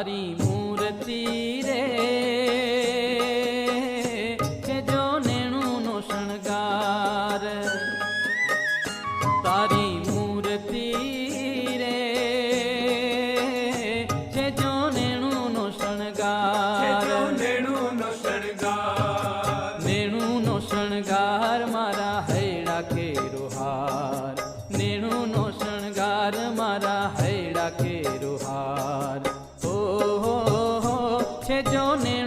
તારી મૂર્તિ રે કે જો નેણું નો શણગાર. તારી મૂર્તિ રે કે જો નેણું નો શણગાર નેણું નો શણગાર. નેણું નો શણગાર મારા હૈડા કે રોહાર નેણું નો શણગાર મારા હૈડા કે રોહાર সে জনে